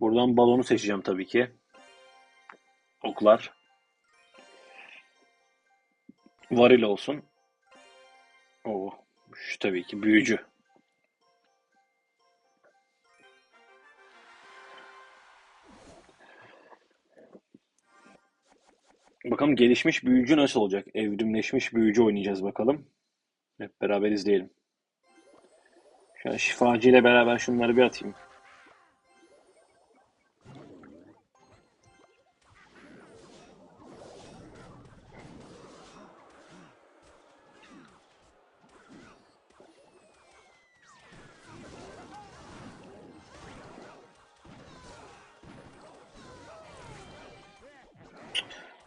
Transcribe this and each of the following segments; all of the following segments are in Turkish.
Buradan balonu seçeceğim tabii ki. Oklar. Varil olsun. Oo, şu tabii ki büyücü. Bakalım gelişmiş büyücü nasıl olacak? Evrimleşmiş büyücü oynayacağız bakalım. Hep beraber izleyelim. Şu an şifacı ile beraber şunları bir atayım.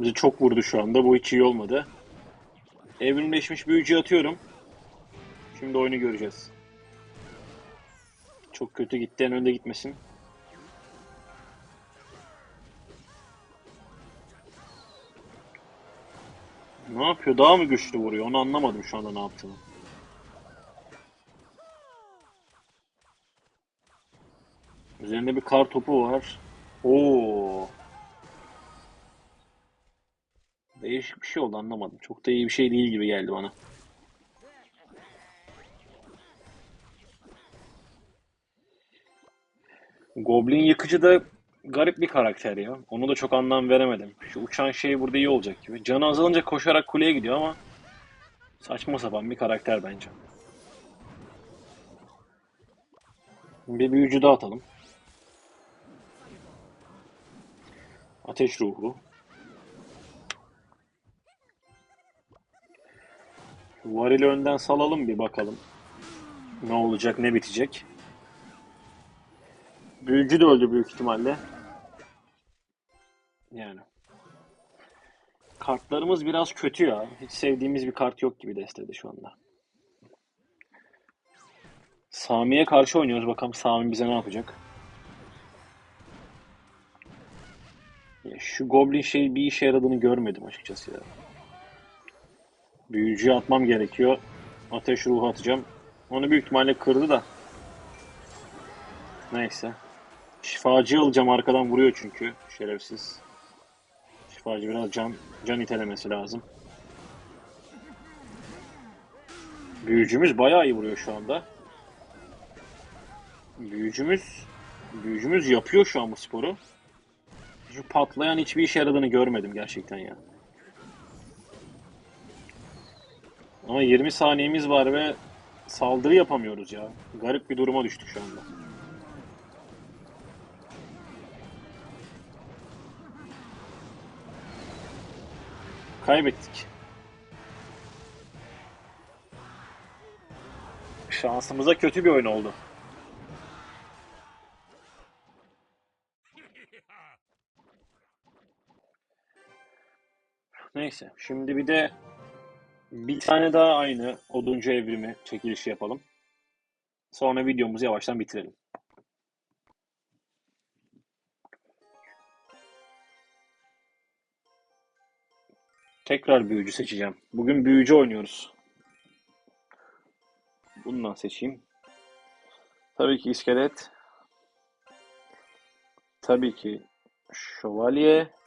Bizi çok vurdu şu anda. Bu hiç iyi olmadı. Evrimleşmiş büyücü atıyorum. Şimdi oyunu göreceğiz. Çok kötü gitti. En önde gitmesin. Ne yapıyor? Daha mı güçlü vuruyor? Onu anlamadım şu anda ne yaptığını. Üzerinde bir kar topu var. Oo. Değişik bir şey oldu anlamadım. Çok da iyi bir şey değil gibi geldi bana. Goblin yıkıcı da garip bir karakter ya. Onu da çok anlam veremedim. Şu uçan şey burada iyi olacak gibi. Canı azalınca koşarak kuleye gidiyor ama saçma sapan bir karakter bence. Bir büyücü daha atalım. Ateş ruhu. Varili önden salalım bir bakalım. Ne olacak, ne bitecek. Büyücü de öldü büyük ihtimalle. Yani. Kartlarımız biraz kötü ya. Hiç sevdiğimiz bir kart yok gibi destede şu anda. Sami'ye karşı oynuyoruz. Bakalım Sami bize ne yapacak. Ya şu Goblin şey bir işe yaradığını görmedim açıkçası ya. Büyücüye atmam gerekiyor. Ateş ruhu atacağım. Onu büyük ihtimalle kırdı da. Neyse. Şifacıyı alacağım arkadan vuruyor çünkü. Şerefsiz. Şifacı biraz can can itelemesi lazım. Büyücümüz bayağı iyi vuruyor şu anda. Büyücümüz büyücümüz yapıyor şu an bu sporu. Şu patlayan hiçbir işe yaradığını görmedim gerçekten ya. Ama 20 saniyemiz var ve saldırı yapamıyoruz ya. Garip bir duruma düştük şu anda. Kaybettik. Şansımıza kötü bir oyun oldu. Neyse. Şimdi bir de bir tane daha aynı oduncu evrimi çekilişi yapalım. Sonra videomuzu yavaştan bitirelim. Tekrar büyücü seçeceğim. Bugün büyücü oynuyoruz. Bundan seçeyim. Tabii ki iskelet. Tabii ki şövalye.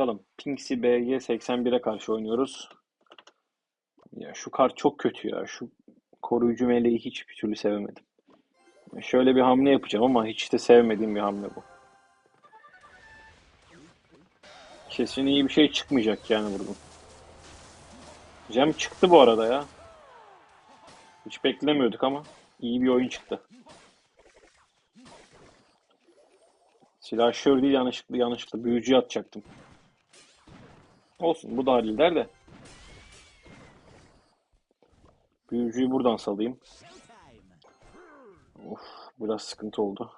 Bakalım. Pinksy BG 81'e karşı oynuyoruz. Ya şu kart çok kötü ya. Şu koruyucu meleği hiç bir türlü sevemedim. Şöyle bir hamle yapacağım ama hiç de sevmediğim bir hamle bu. Kesin iyi bir şey çıkmayacak yani buradan. Cem çıktı bu arada ya. Hiç beklemiyorduk ama iyi bir oyun çıktı. Silahşör değil yanlışlıkla yanlışlıkla büyücü atacaktım. Olsun bu da halleder de. Büyücüyü buradan salayım. Of biraz sıkıntı oldu.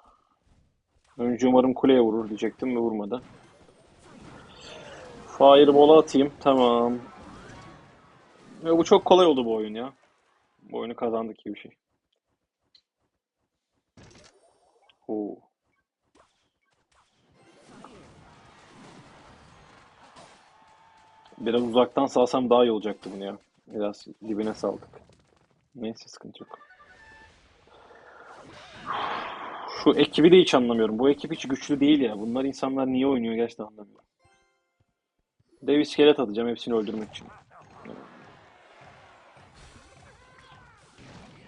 Önce umarım kuleye vurur diyecektim ve vurmadı. Fireball'a atayım. Tamam. Ya bu çok kolay oldu bu oyun ya. Bu oyunu kazandık gibi bir şey. Oo. Biraz uzaktan salsam daha iyi olacaktı bunu ya. Biraz dibine saldık. Neyse sıkıntı yok. Şu ekibi de hiç anlamıyorum. Bu ekip hiç güçlü değil ya. Bunlar insanlar niye oynuyor gerçekten anlamıyorum. Dev iskelet atacağım hepsini öldürmek için.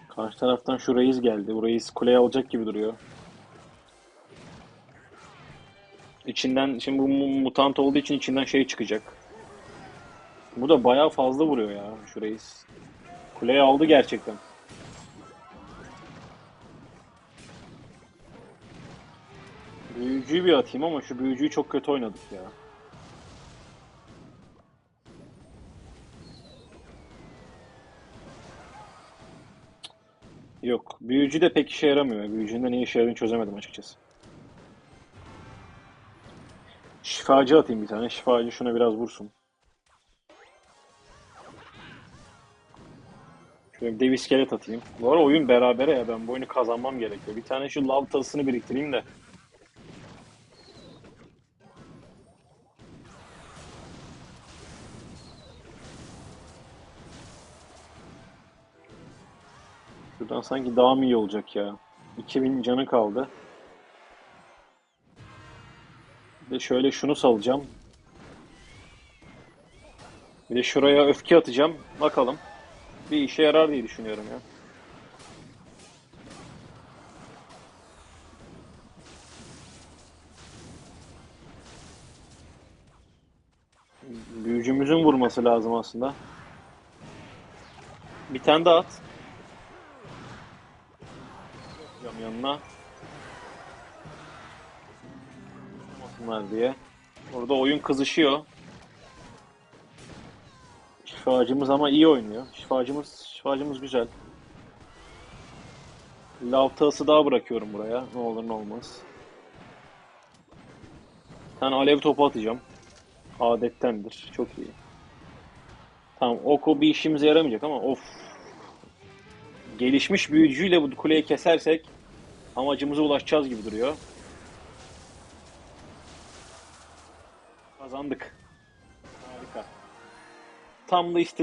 Karşı taraftan şu reis geldi. Bu reis kuleye alacak gibi duruyor. İçinden, şimdi bu mu- mutant olduğu için içinden şey çıkacak. Bu da bayağı fazla vuruyor ya şu reis. Kuleye aldı gerçekten. Büyücüyü bir atayım ama şu büyücüyü çok kötü oynadık ya. Yok. Büyücü de pek işe yaramıyor. Büyücünün de ne işe yaradığını çözemedim açıkçası. Şifacı atayım bir tane. Şifacı şuna biraz vursun. Dev iskelet atayım. Bu ara oyun berabere ya. Ben bu oyunu kazanmam gerekiyor. Bir tane şu lav tasını biriktireyim de. Şuradan sanki daha mı iyi olacak ya? 2000 canı kaldı. Bir de şöyle şunu salacağım. Bir de şuraya öfke atacağım. Bakalım. Bir işe yarar diye düşünüyorum ya. Büyücümüzün vurması lazım aslında. Bir tane daha at. Atacağım yanına. Olmasınlar diye. Orada oyun kızışıyor. Şifacımız ama iyi oynuyor. Şifacımız, şifacımız güzel. Lav tağısı daha bırakıyorum buraya. Ne olur ne olmaz. Bir tane alev topu atacağım. Adettendir. Çok iyi. Tamam oku bir işimize yaramayacak ama of. Gelişmiş büyücüyle bu kuleyi kesersek amacımıza ulaşacağız gibi duruyor. Kazandık. Tam da istediğim